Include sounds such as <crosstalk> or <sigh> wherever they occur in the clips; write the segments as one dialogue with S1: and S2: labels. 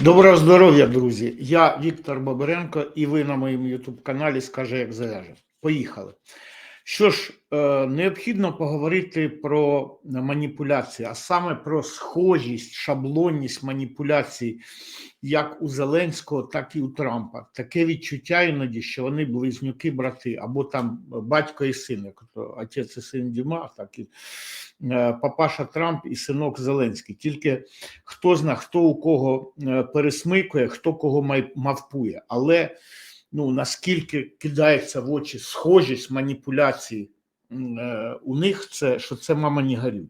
S1: Доброго здоров'я, друзі! Я Віктор Бабаренко, і ви на моєму ютуб-каналі Скаже, як заляже. Поїхали. Що ж, е, необхідно поговорити про маніпуляції, а саме про схожість, шаблонність маніпуляцій як у Зеленського, так і у Трампа. Таке відчуття іноді, що вони близнюки-брати, або там батько і син, як то отець і син Діма, так і е, папаша Трамп і синок Зеленський. Тільки хто знає, хто у кого е, пересмикує, хто кого мавпує. Але ну, наскільки кидається в очі схожість маніпуляції е, у них, це що це мама не горюй.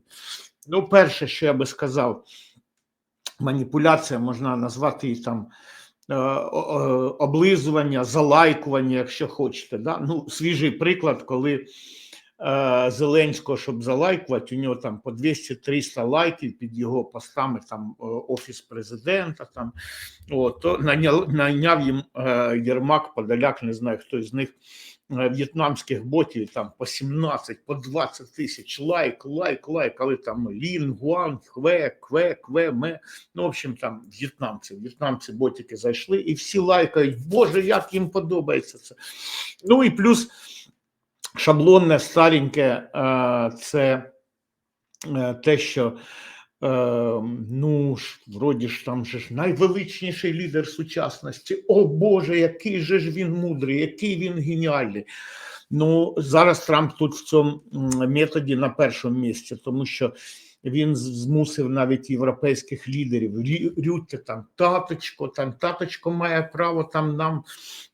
S1: Ну, перше, що я би сказав, маніпуляція можна назвати і там. е, Облизування, залайкування, якщо хочете. Да? Ну, свіжий приклад, коли Зеленського, щоб залайкувати, у нього там по 200-300 лайків під його постами, там е, офіс президента, там. От, то наняв, їм е, Єрмак, Подоляк, не знаю, хто з них е, в'єтнамських ботів там по 17, по 20 тисяч лайк, лайк, лайк, але там Лін, Гуан, Хве, Кве, Кве, Ме, ну, в общем, там в'єтнамці, в'єтнамці ботики зайшли і всі лайкають, боже, як їм подобається це. Ну і плюс шаблонне, стареньке, е, це е, те, що е, ну вроді ж там же ж найвеличніший лідер сучасності. О Боже, який же ж він мудрий, який він геніальний. Ну, зараз Трамп тут в цьому методі на першому місці, тому що він змусив навіть європейських лідерів Рю- там таточко, там таточко має право там нам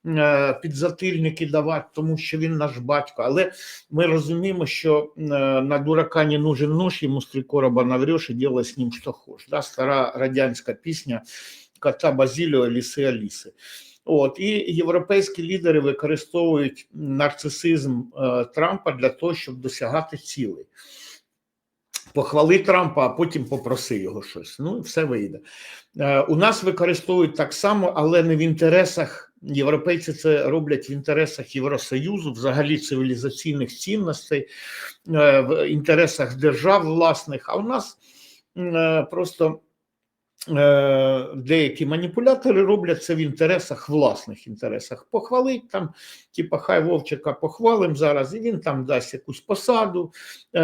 S1: е, підзатильники давати, тому що він наш батько. Але ми розуміємо, що е, на дурака не нужен нож, йому з три короба навреш і ділай з ним що хочеш. Да? Стара радянська пісня кота Базіліо, ліси Аліси. От і європейські лідери використовують нарцисизм е, Трампа для того, щоб досягати цілей. Похвали Трампа, а потім попроси його щось. Ну все вийде. Е, у нас використовують так само, але не в інтересах. Європейці це роблять в інтересах Євросоюзу, взагалі цивілізаційних цінностей, е, в інтересах держав власних. А у нас е, просто деякі маніпулятори роблять це в інтересах, власних інтересах. Похвалить там, типа, хай Вовчика похвалим зараз, і він там дасть якусь посаду е,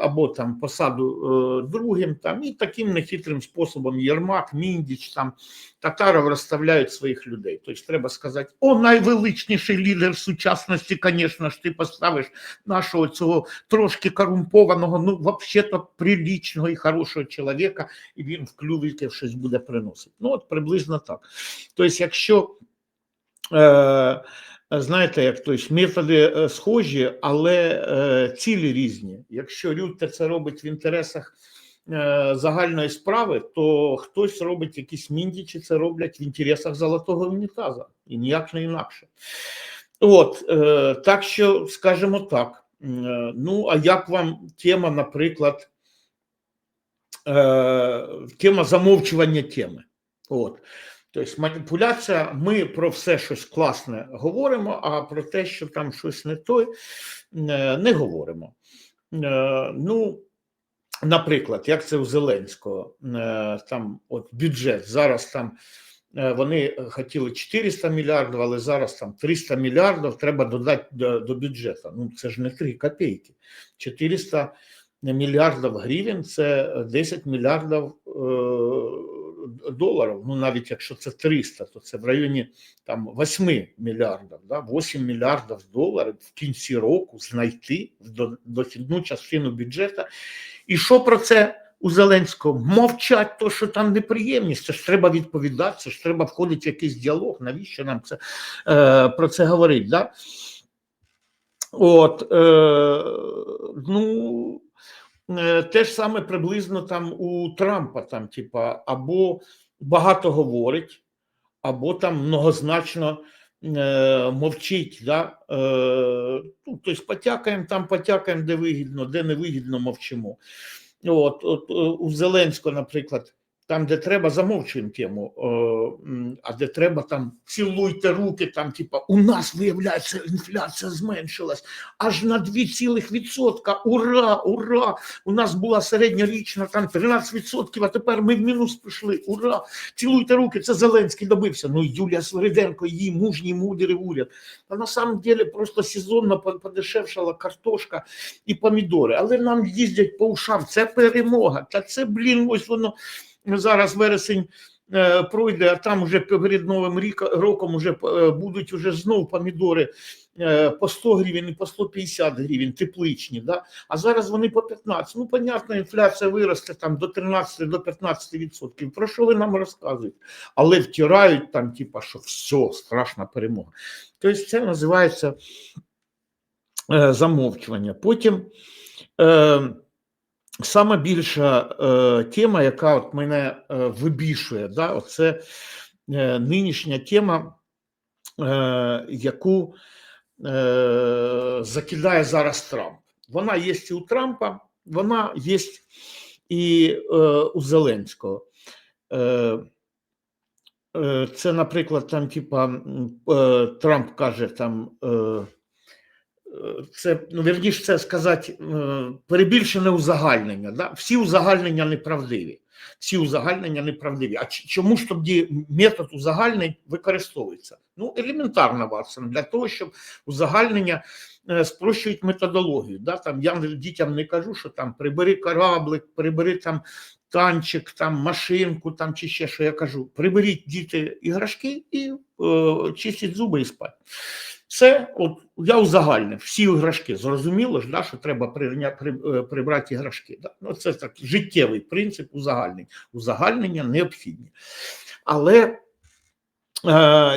S1: або там посаду е, другим. Там, і таким нехитрим способом Єрмак, Міндіч, там Татаров розставляють своїх людей. Тобто треба сказати: о, найвеличніший лідер сучасності, звісно ж, ти поставиш нашого цього трошки корумпованого, ну, взагалі-то прилічного і хорошого чоловіка, і він в клювіки щось буде приносити. Ну, от приблизно так. Тобто, якщо е, знаєте, як тобто, методи е, схожі, але е, цілі різні. Якщо Рютте це робить в інтересах е, загальної справи, то хтось робить якісь міндічі, це роблять в інтересах золотого унітаза, і ніяк не інакше. От, е, так що, скажімо так. Ну, а як вам тема, наприклад, е, тема замовчування теми? От. Тобто маніпуляція, ми про все щось класне говоримо, а про те, що там щось не той, е, не говоримо. Е, Ну, наприклад, як це у Зеленського, там от бюджет, зараз там вони хотіли 400 мільярдів, але зараз там 300 мільярдів треба додати до, до бюджету. Ну, це ж не 3 копійки. 400 мільярдів гривень – це 10 мільярдів е, доларів. Ну, навіть якщо це 300, то це в районі там 8 мільярдів. Да? 8 мільярдів доларів в кінці року знайти в дохідну частину бюджету. І що про це у Зеленського? Мовчать, то що там неприємність. Це ж треба відповідати, це ж треба входити в якийсь діалог. Навіщо нам це е, про це говорити? Да? От, е, ну, е, те ж саме приблизно там у Трампа, там, типа, або багато говорить, або там многозначно е, мовчить. Да? Е, ну, тобто потякаємо там, потякаємо, де вигідно, де не вигідно, мовчимо. От, от е, у Зеленського, наприклад, там, де треба, замовчуємо тему, а де треба, там цілуйте руки, там, типа, у нас, виявляється, інфляція зменшилась аж на 2,1%. Ура, ура! У нас була середньорічна там 13%, а тепер ми в мінус пішли. Ура! Цілуйте руки, це Зеленський добився. Ну, Юлія Свириденко, її мужній мудрий уряд. А на самом деле просто сезонно подешевшала картошка і помідори. Але нам їздять по ушам. Це перемога. Та це, блін, ось воно зараз вересень. е, Пройде, а там вже перед новим роком вже е, будуть вже знов помідори е, по 100 гривень і по 150 гривень, тепличні. Да? А зараз вони по 15. Ну, понятно, інфляція виросте там до 13 до 15 відсотків. Про що ви нам розказуєте? Але втирають там, типа, що все, страшна перемога. Тобто це називається замовчування. Потім е, сама більша е, тема, яка от мене е, вибішує, да, це е, нинішня тема, е, яку е, закидає зараз Трамп. Вона є і у Трампа, вона є і е, у Зеленського. Е, е, це, наприклад, там, типа, е, Трамп каже там. Е, це, ну, вірніше, це сказати, е, перебільшене узагальнення. Да? Всі узагальнення неправдиві. Всі узагальнення неправдиві. А чому ж тоді метод узагальнень використовується? Ну, елементарно, Ватсон, для того, щоб узагальнення е, спрощують методологію. Да? Там, я дітям не кажу, що там прибери кораблик, прибери там танчик, там машинку, там чи ще що я кажу. Приберіть діти іграшки і е, чистіть зуби і спать. Це от я узагальнив всі іграшки. Зрозуміло ж, да, що треба прийня, при, е, прибрати іграшки. Да? Ну, це так життєвий принцип узагальнень. Узагальнення необхідні. Але е,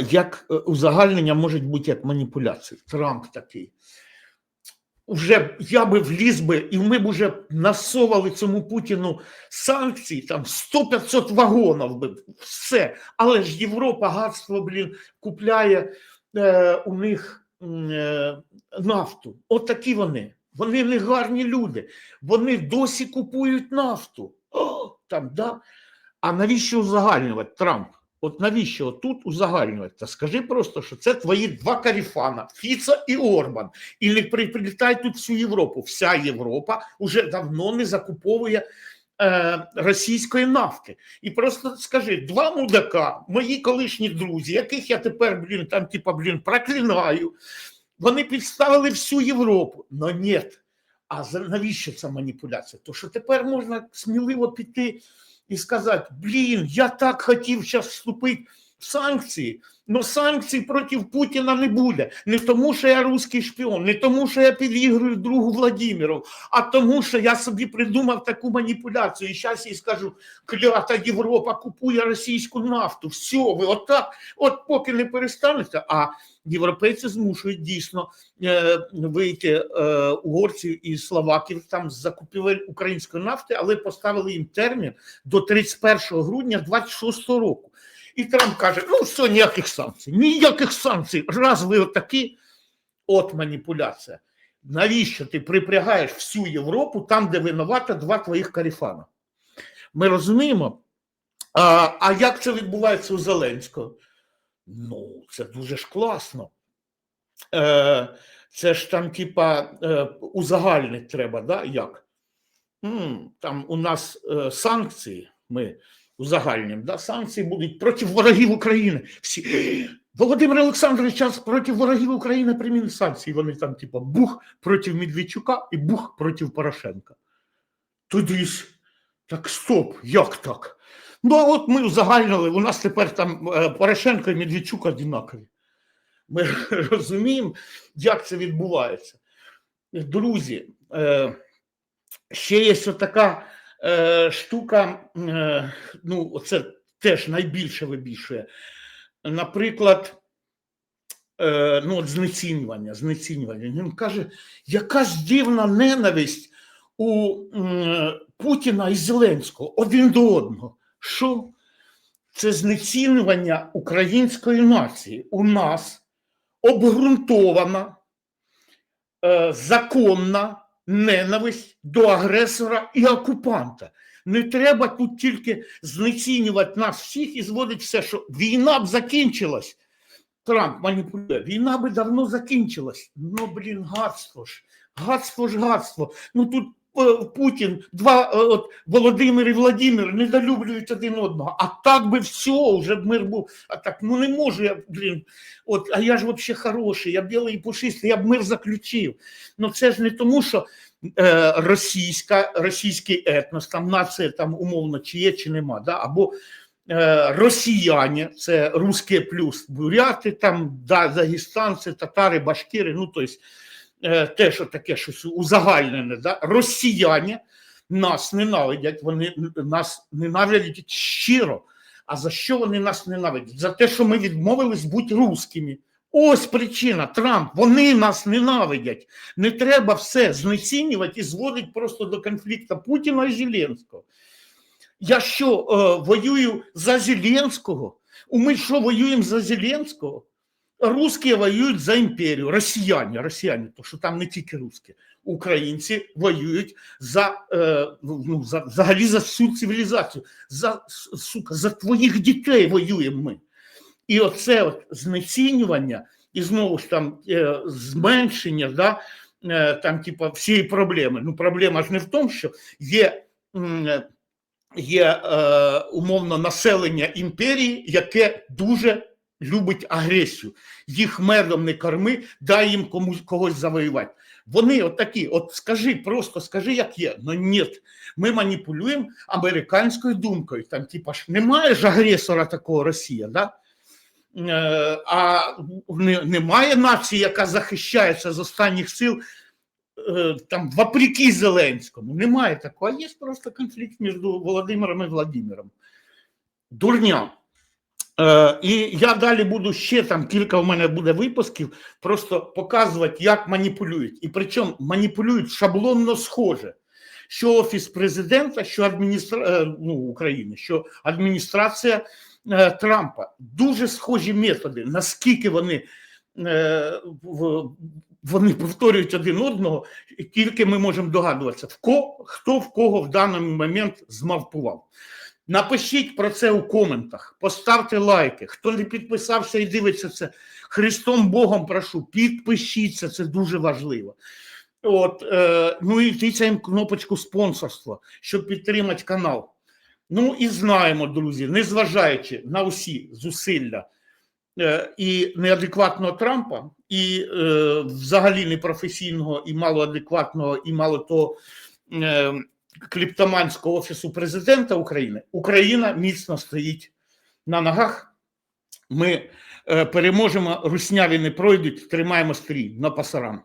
S1: як е, узагальнення можуть бути як маніпуляції. Трамп такий. Уже я би вліз би, і ми б уже насовали цьому Путіну санкції, там 100-500 вагонів би, все. Але ж Європа гадство, блін, купляє е, у них е, нафту. От такі вони. Вони не гарні люди. Вони досі купують нафту. О, там, да? А навіщо узагальнювати Трамп? От навіщо тут узагальнювати? Та скажи просто, що це твої два каріфана Фіца і Орбан. І не при- прилітай тут всю Європу. Вся Європа вже давно не закуповує е, російської нафти. І просто скажи, два мудака, мої колишні друзі, яких я тепер, блін, там, типа, блін, проклинаю, вони підставили всю Європу. Но ні. А навіщо ця маніпуляція? То що тепер можна сміливо піти і сказати: блін, я так хотів зараз вступити в санкції, але санкцій проти Путіна не буде. Не тому, що я русський шпіон, не тому, що я підігрую другу Владимиру, а тому, що я собі придумав таку маніпуляцію. І зараз їй скажу: клята Європа купує російську нафту. Все, ви отак, от поки не перестанете. А європейці змушують дійсно е, вийти е, угорців і словаків там з закупівель української нафти, але поставили їм термін до 31 грудня 26 року. І Трамп каже: ну все, ніяких санкцій, ніяких санкцій. Раз ви отакі, от маніпуляція. Навіщо ти припрягаєш всю Європу там, де винувата два твоїх каріфана? Ми розуміємо. А, а як це відбувається у Зеленського? Ну, це дуже ж класно. Е, це ж там, типа, е, узагальнити треба, да? Як? М, там у нас е, санкції, ми узагальнюємо, да? санкції будуть проти ворогів України. Всі. Володимир Олександрович час проти ворогів України примінив санкції. Вони там, типа, бух проти Медведчука і бух проти Порошенка. Тоді ж, так стоп, як так? Ну, а от ми узагальнили, у нас тепер там е, Порошенко і Медведчук одинакові. Ми <laughs> розуміємо, як це відбувається. Друзі, е, ще є така штука, е, ну, це теж найбільше вибішує. Наприклад, е, ну, от знецінювання, знецінювання. Він каже, якась дивна ненависть у Путіна і Зеленського один до одного. Що? Це знецінювання української нації. У нас обґрунтована е, законна ненависть до агресора і окупанта. Не треба тут тільки знецінювати нас всіх і зводити все, що війна б закінчилась. Трамп маніпулює. Війна би давно закінчилась. Ну, блін, гадство ж. Гадство ж гадство. Ну тут Путін, два е, от, Володимир і Владимир недолюблюють один одного. А так би все, вже б мир був. А так, ну не можу я, блін. От, а я ж взагалі хороший, я білий і пушистий, я б мир заключив. Ну це ж не тому, що е, російська, російський етнос, там нація там умовно чи є, чи нема. Да? Або е, росіяни, це русські плюс, буряти, там, да, дагестанці, татари, башкири, ну тобто е, те, що таке щось узагальнене, да? росіяни нас ненавидять, вони нас ненавидять щиро. А за що вони нас ненавидять? За те, що ми відмовились бути русскими. Ось причина Трамп. Вони нас ненавидять. Не треба все знецінювати і зводити просто до конфлікту Путіна і Зеленського. Я що, е, воюю за Зеленського? Ми що воюємо за Зеленського? Русські воюють за імперію, росіяни, росіяни, то що там не тільки русські, українці воюють за, е, ну, за взагалі за всю цивілізацію, за, сука, за твоїх дітей воюємо ми. І оце от знецінювання, і знову ж там е, зменшення, да, е, там, типа, всієї проблеми. Ну, проблема ж не в тому, що є. Є е, умовно населення імперії, яке дуже любить агресію. Їх медом не корми, дай їм комусь когось завоювати. Вони от такі, от скажи, просто скажи, як є. Ну ні, ми маніпулюємо американською думкою. Там, типа ж немає ж агресора такого Росія, да? Е, а не, немає нації, яка захищається з останніх сил е, там вопреки Зеленському. Немає такого. А є просто конфлікт між Володимиром і Владимиром. Дурня. Е, і я далі буду ще там кілька у мене буде випусків, просто показувати, як маніпулюють. І причому маніпулюють шаблонно схоже. Що Офіс президента, що адміністра... е, ну, України, що адміністрація е, Трампа. Дуже схожі методи. Наскільки вони, в- вони повторюють один одного, і тільки ми можемо догадуватися, в ко, хто в кого в даний момент змавпував. Напишіть про це у коментах, поставте лайки. Хто не підписався і дивиться це, Христом Богом прошу, підпишіться, це дуже важливо. От, е, ну і тицяємо кнопочку спонсорства, щоб підтримати канал. Ну і знаємо, друзі, незважаючи на усі зусилля е, і неадекватного Трампа, і е, взагалі непрофесійного, і малоадекватного, і мало того е, кліптоманського офісу президента України, Україна міцно стоїть на ногах. Ми е, переможемо, русняві не пройдуть, тримаємо стрій на пасарам.